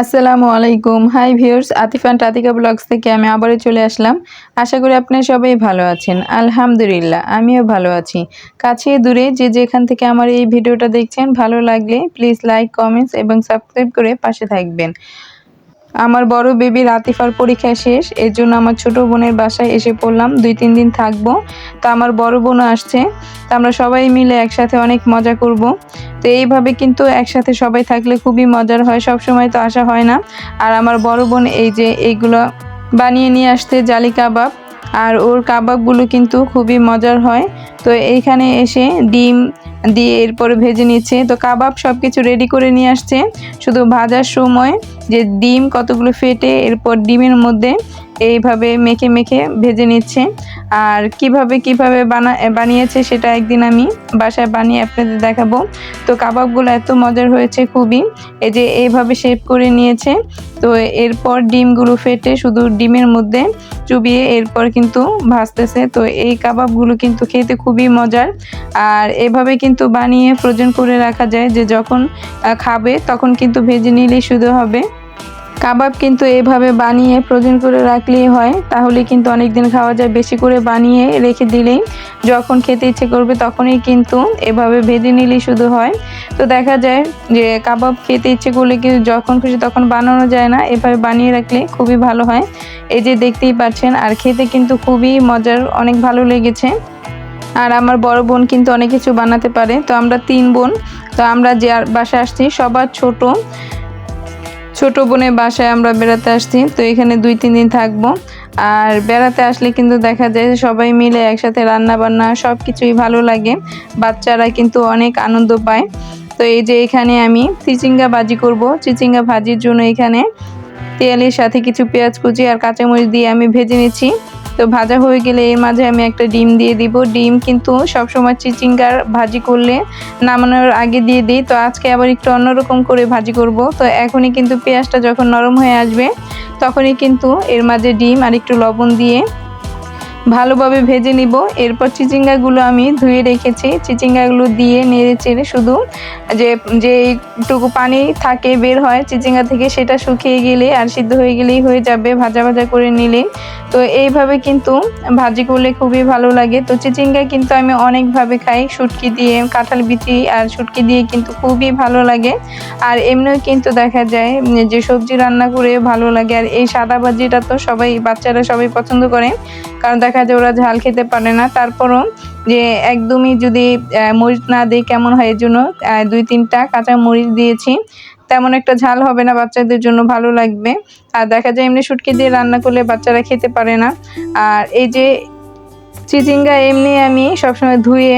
আসসালামু আলাইকুম। Hi viewers আতিফান টাতিকা ব্লগস থেকে আমি আবারও চলে আসলাম। আশা করি আপনারা সবাই ভালো আছেন। আলহামদুলিল্লাহ, আমিও ভালো আছি। কাছে দূরে যে যেখান থেকে আমার এই ভিডিওটা দেখছেন, ভালো লাগলে প্লিজ লাইক কমেন্টস এবং সাবস্ক্রাইব করে পাশে থাকবেন। আমার বড় বেবির রাতিফার পরীক্ষা শেষ, এর জন্য আমার ছোট বোনের বাসায় এসে পড়লাম। দুই, তিন দিন থাকব। তা আমার বড় বোনও আসছে। তা আমরা সবাই মিলে একসাথে অনেক মজা করব। তো এইভাবে কিন্তু একসাথে সবাই থাকলে খুবই মজার হয়। সব সময় তো আসা হয় না। আর আমার বড় বোন এই যে এইগুলো বানিয়ে নিয়ে আসতে জালি কাবাব। আর ওর কাবাবগুলো কিন্তু খুবই মজার হয়। তো এইখানে এসে ডিম দিয়ে এরপরে ভেজে নিচ্ছে। তো কাবাব সব কিছু রেডি করে নিয়ে আসছে। শুধু ভাজার সময় যে ডিম কতগুলো ফেটে এরপর ডিমের মধ্যে এইভাবে মেখে মেখে ভেজে নিচ্ছে। আর কীভাবে কীভাবে বানা, বানিয়েছে সেটা একদিন আমি বাসায় বানিয়ে আপনাদের দেখাবো। তো কাবাবগুলো এত মজার হয়েছে খুবই। এই যে এইভাবে শেপ করে নিয়েছে। তো এরপর ডিমগুলো ফেটে শুধু ডিমের মধ্যে চুবিয়ে এরপর কিন্তু ভাজতেছে। তো এই কাবাবগুলো কিন্তু খেতে খুবই মজার। আর এভাবে কিন্তু বানিয়ে ফ্রোজেন করে রাখা যায় যে যখন খাবে তখন কিন্তু ভেজে নিলেই শুধু হবে। কাবাব কিন্তু এভাবে বানিয়ে ফ্রোজেন করে রাখলেই হয়। তাহলে কিন্তু অনেক দিন খাওয়া যায়। বেশি করে বানিয়ে রেখে দিলেই যখন খেতে ইচ্ছে করবে তখনই কিন্তু এভাবে ভেজে নিলেই শুধু হয়। তো দেখা যায় যে কাবাব খেতে ইচ্ছে করলে কিন্তু যখন খুশি তখন বানানো যায় না। এভাবে বানিয়ে রাখলে খুবই ভালো হয়। এই যে দেখতেই পাচ্ছেন, আর খেতে কিন্তু খুবই মজার, অনেক ভালো লেগেছে। আর আমার বড় বোন কিন্তু অনেক কিছু বানাতে পারে। তো আমরা তিন বোন, তো আমরা যে বাসায় আসছি, সবার ছোট ছোট বোনের বাসায় আমরা বেড়াতে আসছি। তো এখানে দুই, তিন দিন থাকব। আর বেড়াতে আসলে কিন্তু দেখা যায় যে সবাই মিলে একসাথে রান্না বান্না সব কিছুই ভালো লাগে। বাচ্চারা কিন্তু অনেক আনন্দ পায়। তো এই যে এখানে আমি চিচিঙ্গা ভাজি করব। চিচিঙ্গা ভাজির জন্য এখানে তেলের সাথে কিছু পেঁয়াজ কুচি আর কাঁচামরিচ দিয়ে আমি ভেজে নিচ্ছি। তো ভাজা হয়ে গেলে এর মাঝে আমি একটা ডিম দিয়ে দিব। ডিম কিন্তু সবসময় চিচিঙ্গার ভাজি করলে নামানোর আগে দিয়ে দিই। তো আজকে আবার একটু অন্যরকম করে ভাজি করব। তো এখনই কিন্তু পেঁয়াজটা যখন নরম হয়ে আসবে, তখনই কিন্তু এর মাঝে ডিম আর একটু লবণ দিয়ে ভালোভাবে ভেজে নিব। এরপর চিচিঙ্গাগুলো আমি ধুয়ে রেখেছি। চিচিঙ্গাগুলো দিয়ে নেড়ে চেড়ে শুধু যে যে এইটুকু পানি থাকে বের হয় চিচিঙ্গা থেকে, সেটা শুকিয়ে গেলে আর সিদ্ধ হয়ে গেলেই হয়ে যাবে ভাজা ভাজা করে নিলে। তো এইভাবে কিন্তু ভাজি করলে খুবই ভালো লাগে। তো চিচিঙ্গা কিন্তু আমি অনেকভাবে খাই। শুটকি দিয়ে, কাঁঠাল বিচি আর শুটকি দিয়ে কিন্তু খুবই ভালো লাগে। আর এমনিও কিন্তু দেখা যায় যে সবজি রান্না করে ভালো লাগে। আর এই সাদা ভাজিটা তো সবাই, বাচ্চারা সবাই পছন্দ করে। কারণ দেখা যায় ওরা ঝাল খেতে পারে না। তারপরও যে একদমই যদি মরিচ না দিই কেমন হয়? এর জন্য দুই তিনটা কাঁচা মরিচ দিয়েছি। তেমন একটা ঝাল হবে না বাচ্চাদের জন্য, ভালো লাগবে। আর দেখা যায় এমনি শুটকি দিয়ে রান্না করলে বাচ্চারা খেতে পারে না। আর এই যে চিচিঙ্গা এমনি আমি সবসময় ধুয়ে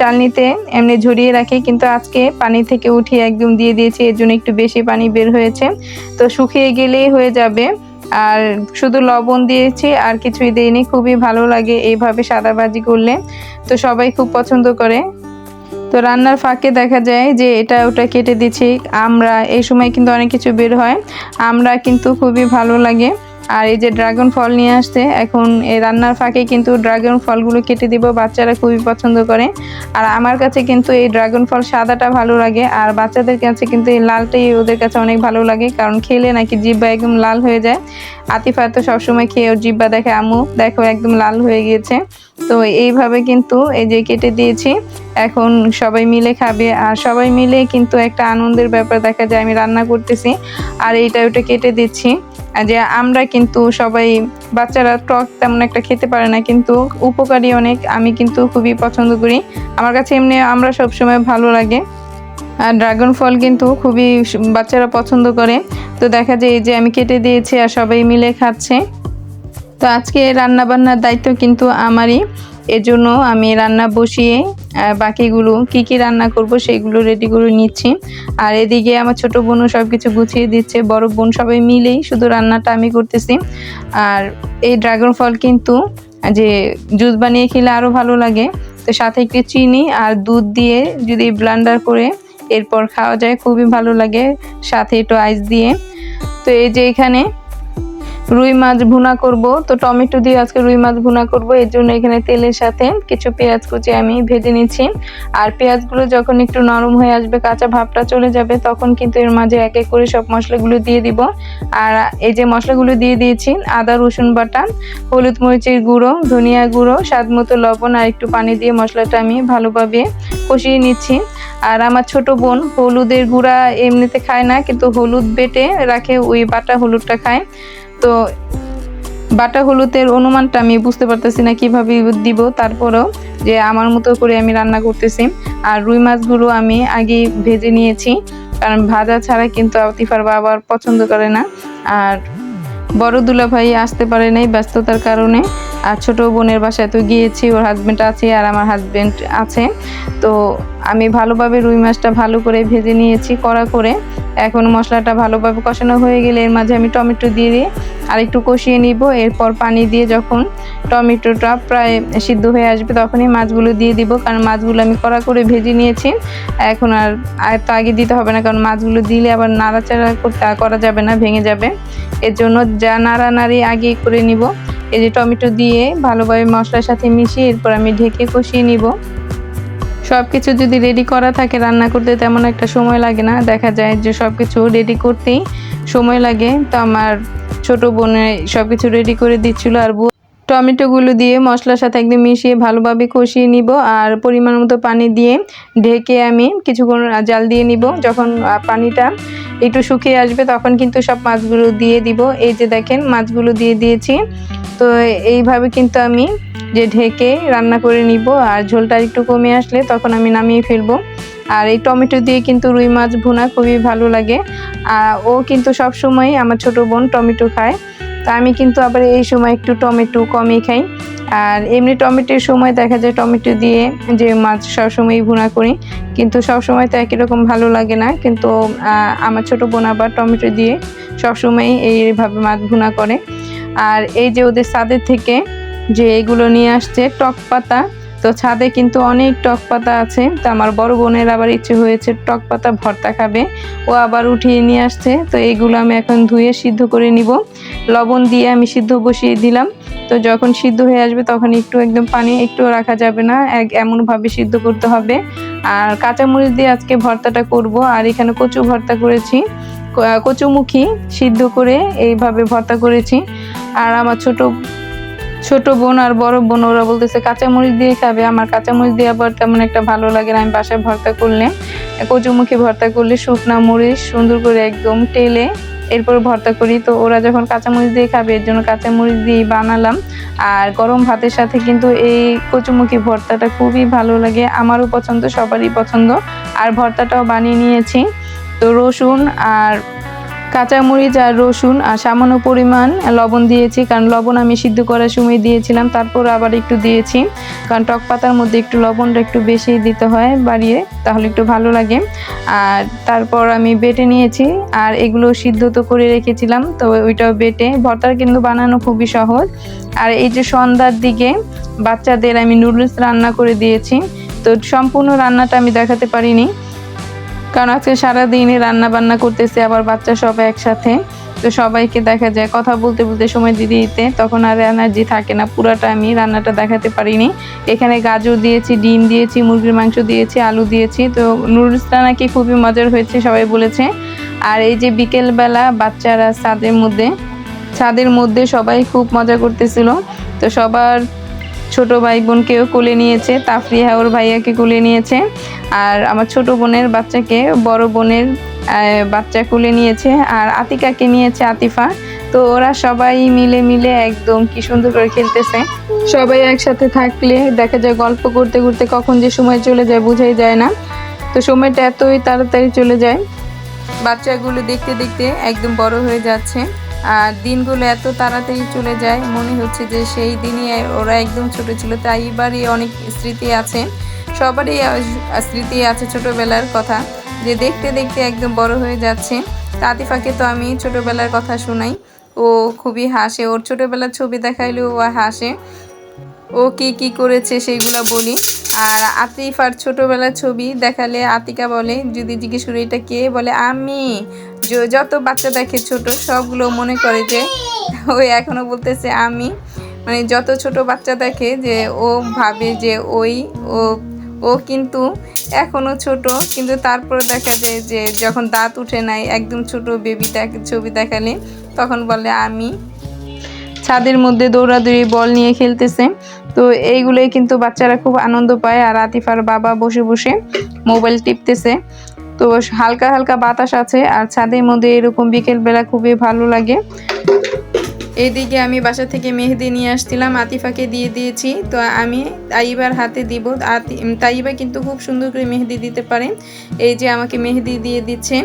চালনিতে এমনি ঝরিয়ে রাখি। কিন্তু আজকে পানি থেকে উঠিয়ে একদম দিয়ে দিয়েছি। এর জন্য একটু বেশি পানি বের হয়েছে। তো শুকিয়ে গেলেই হয়ে যাবে। আর শুধু লবণ দিয়েছি, আর কিছুই দিইনি। খুবই ভালো লাগে এইভাবে সাদা ভাজি করলে। তো সবাই খুব পছন্দ করে। তো রান্নার ফাঁকে দেখা যায় যে এটা ওটা কেটে দিচ্ছি। আমরা এই সময় কিন্তু অনেক কিছু বের হয়। আমরা কিন্তু খুবই ভালো লাগে। আর এই যে ড্রাগন ফল নিয়ে আসছে, এখন এই রান্নার ফাঁকে কিন্তু ড্রাগন ফলগুলো কেটে দিব, বাচ্চারা খুবই পছন্দ করে। আর আমার কাছে কিন্তু এই ড্রাগন ফল সাদাটা ভালো লাগে, আর বাচ্চাদের কাছে কিন্তু এই লালটাই ওদের কাছে অনেক ভালো লাগে, কারণ খেলে নাকি জিব্বা একদম লাল হয়ে যায়। আতিফা তো সবসময় খেয়ে ওর জিব্বা দেখে আমু দেখো একদম লাল হয়ে গিয়েছে। তো এইভাবে কিন্তু এই যে কেটে দিয়েছি, এখন সবাই মিলে খাবে। আর সবাই মিলে কিন্তু একটা আনন্দের ব্যাপার দেখা যায়, আমি রান্না করতেছি আর এইটা ওটা কেটে দিচ্ছি। যে আমরা কিন্তু সবাই বাচ্চারা টক তেমন একটা খেতে পারে না, কিন্তু উপকারী অনেক, আমি কিন্তু খুবই পছন্দ করি। আমার কাছে এমনি আমরা সবসময় ভালো লাগে। আর ড্রাগন ফল কিন্তু খুবই বাচ্চারা পছন্দ করে। তো দেখা যায় এই যে আমি কেটে দিয়েছি আর সবাই মিলে খাচ্ছে। তো আজকে রান্না বান্নার দায়িত্ব কিন্তু আমারই। এজন্য আমি রান্না বসিয়ে বাকিগুলো কি কি রান্না করব সেগুলো রেডি করে নিচ্ছি। আর এদিকে আমার ছোট বোনও সব কিছু গুছিয়ে দিচ্ছে, বড় বোন সবাই মিলেই শুধু রান্নাটা আমি করতেছি। আর এই ড্রাগন ফল কিন্তু, যে জুস বানিয়ে খেলে আরও ভালো লাগে। তো সাথে একটু চিনি আর দুধ দিয়ে যদি ব্লান্ডার করে এরপর খাওয়া যায়, খুবই ভালো লাগে। সাথে একটু আইস দিয়ে। তো এই যে এখানে রুই মাছ ভুনা করব। তো টমেটো দিয়ে আজকে রুই মাছ ভুনা করব। এর জন্য এখানে তেলের সাথে কিছু পেঁয়াজ কুচি আমি ভেজে নিচ্ছি। আর পেঁয়াজগুলো যখন একটু নরম হয়ে আসবে, কাঁচা ভাবটা চলে যাবে, তখন কিন্তু এর মাঝে এক এক করে সব মশলাগুলো দিয়ে দিব। আর এই যে মশলাগুলো দিয়ে দিয়েছি, আদা, রসুন বাটা, হলুদ মরিচের গুঁড়ো, ধনিয়া গুঁড়ো, স্বাদ মতো লবণ আর একটু পানি দিয়ে মশলাটা আমি ভালোভাবে কষিয়ে নিচ্ছি। আর আমার ছোট বোন হলুদের গুঁড়া এমনিতে খায় না, কিন্তু হলুদ বেটে রাখে, ওই বাটা হলুদটা খায়। তো বাটা হলুদের অনুমানটা আমি বুঝতে পারতেছি না কীভাবে দিব, তারপরেও যে আমার মতো করে আমি রান্না করতেছি। আর রুই মাছগুলো আমি আগে ভেজে নিয়েছি, কারণ ভাজা ছাড়া কিন্তু আতিফার বাবার পছন্দ করে না। আর বড় দুলা ভাই আসতে পারে নাই ব্যস্ততার কারণে। আর ছোট বোনের বাসায় তো গিয়েছি, ওর হাজব্যান্ড আছে আর আমার হাজব্যান্ড আছে। তো আমি ভালোভাবে রুই মাছটা ভালো করে ভেজে নিয়েছি কড়া করে। এখন মশলাটা ভালোভাবে কষানো হয়ে গেলে এর মাঝে আমি টমেটো দিয়ে দিই আর একটু কষিয়ে নিব। এরপর পানি দিয়ে যখন টমেটোটা প্রায় সিদ্ধ হয়ে আসবে তখনই মাছগুলো দিয়ে দিব। কারণ মাছগুলো আমি কড়া করে ভেজে নিয়েছি। এখন আর আর তো আগে দিতে হবে না, কারণ মাছগুলো দিলে আবার নাড়াচাড়া করতে করা যাবে না, ভেঙে যাবে। এর জন্য যা নাড়ানাড়ি আগে করে নিব। এই যে টমেটো দিয়ে ভালোভাবে মশলার সাথে মিশিয়ে এরপর আমি ঢেকে কষিয়ে নিব। সব কিছু যদি রেডি করা থাকে রান্না করতে তেমন একটা সময় লাগে না। দেখা যায় যে সব কিছু রেডি করতেই সময় লাগে। তো আমার ছোট বোনে সব কিছু রেডি করে দিচ্ছিল আর টমেটোগুলো দিয়ে মশলার সাথে একদম মিশিয়ে ভালোভাবে কষিয়ে নিব আর পরিমাণ মতো পানি দিয়ে ঢেকে আমি কিছুক্ষণ জাল দিয়ে নিব। যখন পানিটা একটু শুকিয়ে আসবে তখন কিন্তু সব মাছগুলো দিয়ে দিব। এই যে দেখেন মাছগুলো দিয়ে দিয়েছি। তো এইভাবে কিন্তু আমি যে ঢেকে রান্না করে নিব আর ঝোলটা একটু কমে আসলে তখন আমি নামিয়ে ফেলব। আর এই টমেটো দিয়ে কিন্তু রুই মাছ ভুনা খুবই ভালো লাগে। আর ও কিন্তু সব সময় আমার ছোট বোন টমেটো খায়। তা আমি কিন্তু আবার এই সময় একটু টমেটো কমই খাই। আর এমনি টমেটোর সময় দেখা যায় টমেটো দিয়ে যে মাছ সবসময় ভুনা করি। কিন্তু সব সময় তো একই রকম ভালো লাগে না। কিন্তু আমার ছোট বোন আবার টমেটো দিয়ে সবসময় এইভাবে মাছ ভুনা করে। আর এই যে ওদের ছাদের থেকে যে এগুলো নিয়ে আসছে, টক পাতা। তো ছাদে কিন্তু অনেক টক পাতা আছে। তো আমার বড় বোনের আবার ইচ্ছে হয়েছে টক পাতা ভর্তা খাবে। ও আবার উঠিয়ে নিয়ে আসছে। তো এইগুলো আমি এখন ধুয়ে সিদ্ধ করে নিব। লবণ দিয়ে আমি সিদ্ধ বসিয়ে দিলাম। তো যখন সিদ্ধ হয়ে আসবে তখন একটু একদম পানি একটু রাখা যাবে না। এক, এমনভাবে সিদ্ধ করতে হবে। আর কাঁচামরিচ দিয়ে আজকে ভর্তাটা করব। আর এখানে কচু ভর্তা করেছি। কচুমুখী সিদ্ধ করে এইভাবে ভর্তা করেছি। আর আমার ছোট ছোট বোন আর বড় বোন, ওরা বলতেছে, কাঁচামরিচ দিয়ে খাবে। আমার কাঁচামরিচ দিয়ে আবার তেমন একটা ভালো লাগে না। আমি বাসায় ভর্তা করলে, কচুমুখী ভর্তা করলে শুকনা মরিচ, সুন্দর করে একদম টেলে এরপর ভর্তা করি। তো ওরা যখন কাঁচামরিচ দিয়ে খাবে, এর জন্য কাঁচামরিচ দিয়ে বানালাম। আর গরম ভাতের সাথে কিন্তু এই কচুমুখী ভর্তাটা খুবই ভালো লাগে। আমারও পছন্দ, সবারই পছন্দ। আর ভর্তাটাও বানিয়ে নিয়েছি। তো রসুন আর কাঁচামরিচ আর রসুন আর সামান্য পরিমাণ লবণ দিয়েছি, কারণ লবণ আমি সিদ্ধ করার সময় দিয়েছিলাম, তারপর আবার একটু দিয়েছি। কারণ টক পাতার মধ্যে একটু লবণটা একটু বেশি দিতে হয় বাড়িয়ে, তাহলে একটু ভালো লাগে। আর তারপর আমি বেটে নিয়েছি, আর এগুলো সিদ্ধ তো করে রেখেছিলাম, তো ওইটাও বেটে। ভর্তার কিন্তু বানানো খুবই সহজ। আর এই যে সন্ধ্যার দিকে বাচ্চাদের আমি নুডলস রান্না করে দিয়েছি, তো সম্পূর্ণ রান্নাটা আমি দেখাতে পারিনি। কারণ আজকে সারাদিনই রান্না বান্না করতেছে, আবার বাচ্চা সবাই একসাথে। তো সবাইকে দেখা যায়, কথা বলতে বলতে সময় দিতে দিতে তখন আর এনার্জি থাকে না, পুরাটা আমি রান্নাটা দেখাতে পারিনি। এখানে গাজর দিয়েছি, ডিম দিয়েছি, মুরগির মাংস দিয়েছি, আলু দিয়েছি। তো নুডলসটা নাকি খুবই মজার হয়েছে, সবাই বলেছে। আর এই যে বিকেলবেলা বাচ্চারা ছাদের মধ্যে ছাদের মধ্যে সবাই খুব মজা করতেছিল। তো সবার ছোট ভাই বোনকেও কোলে নিয়েছে, তাফরিহা ওর ভাইয়াকে কোলে নিয়েছে, আর আমার ছোট বোনের বাচ্চাকে, বড় বোনের বাচ্চা কোলে নিয়েছে, আর আতিকাকে নিয়েছে আতিফা। তো ওরা সবাই মিলে মিলে একদম কি সুন্দর করে খেলতেছে। সবাই একসাথে থাকলে দেখা যায় গল্প করতে করতে কখন যে সময় চলে যায় বোঝাই যায় না। তো সময়টা এতই তাড়াতাড়ি চলে যায়। বাচ্চাগুলো দেখতে দেখতে একদম বড় হয়ে যাচ্ছে। দিনগুলো এত তাড়াতাড়ি চলে যায়। মনে হচ্ছে যে সেই দিনই ওরা একদম ছোট ছিল। তাই এবারই অনেক স্মৃতি আছে। সবারই স্মৃতি আছে ছোটবেলার কথা। যে দেখতে দেখতে একদম বড় হয়ে যাচ্ছে। তাতিফাকে তো আমি ছোটবেলার কথা শোনাই। ও খুবই হাসে। ওর ছোটবেলার ছবি দেখাইলেও ও হাসে। ও কি কি করেছে সেইগুলো বলি। আর আতিফার ছোটবেলার ছবি দেখালে আতিকা বলে, যদি জিজ্ঞেস করি এটা কে, বলে আমি। যত বাচ্চা দেখে ছোট, সবগুলো মনে করে যে ওই এখনও বলতেছে আমি। মানে যত ছোট বাচ্চা দেখে যে ও ভাবে যে ওই, ও ও কিন্তু এখনও ছোট। কিন্তু তারপরে দেখা যায় যে যখন দাঁত উঠে নাই, একদম ছোট বেবি দেখ, ছবি দেখালে, তখন বলে আমি। ছাদের মধ্যে দৌড়াদৌড়ি, বল নিয়ে খেলতেছে। তো এইগুলোই কিন্তু বাচ্চারা খুব আনন্দ পায় আর আতিফার বাবা বসে বসে মোবাইল টিপতেছে। তো হালকা হালকা বাতাস আছে আর ছাদের মধ্যে এরকম বিকেলবেলা খুবই ভালো লাগে। এইদিকে আমি বাসা থেকে মেহেদি নিয়ে আসছিলাম, আতিফাকে দিয়ে দিয়েছি। তো আমি তাইবার হাতে দিব। তাইবা কিন্তু খুব সুন্দর করে মেহেদি দিতে পারে। এই যে আমাকে মেহেদি দিয়ে দিচ্ছে।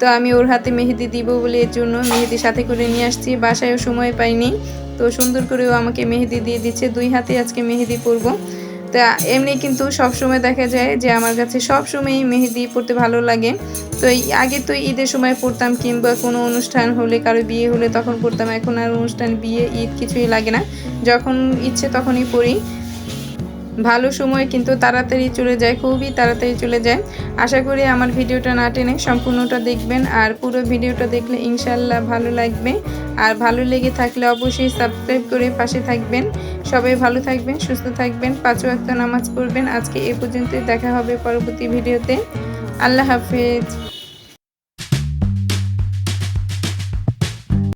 তো আমি ওর হাতে মেহেদি দিব বলে এর জন্য মেহেদি সাথে করে নিয়ে আসছি। বাসায়ও সময় পাইনি। তো সুন্দর করেও আমাকে মেহেদি দিয়ে দিচ্ছে। দুই হাতে আজকে মেহেদি পরবো তা এমনি কিন্তু সব সময় দেখা যায় যে আমার কাছে সব সময়ই মেহেদি পড়তে ভালো লাগে। তো আগে তো ঈদের সময় পড়তাম কিংবা কোনো অনুষ্ঠান হলে, কারও বিয়ে হলে তখন পড়তাম। এখন আর অনুষ্ঠান, বিয়ে, ঈদ কিছুই লাগে না। যখন ইচ্ছে তখনই পড়ি। ভালো সময় কিন্তু তাড়াতাড়ি চলে যায়, খুবই তাড়াতাড়ি চলে যায়। আশা করি আমার ভিডিওটা না টেনে সম্পূর্ণটা দেখবেন, আর পুরো ভিডিওটা দেখলে ইনশাল্লাহ ভালো লাগবে। আর ভালো লেগে থাকলে অবশ্যই সাবস্ক্রাইব করে পাশে থাকবেন। সবাই ভালো থাকবেন, সুস্থ থাকবেন, পাঁচ ওয়াক্ত নামাজ পড়বেন। আজকে এ পর্যন্তই, দেখা হবে পরবর্তী ভিডিওতে। আল্লাহ হাফেজ।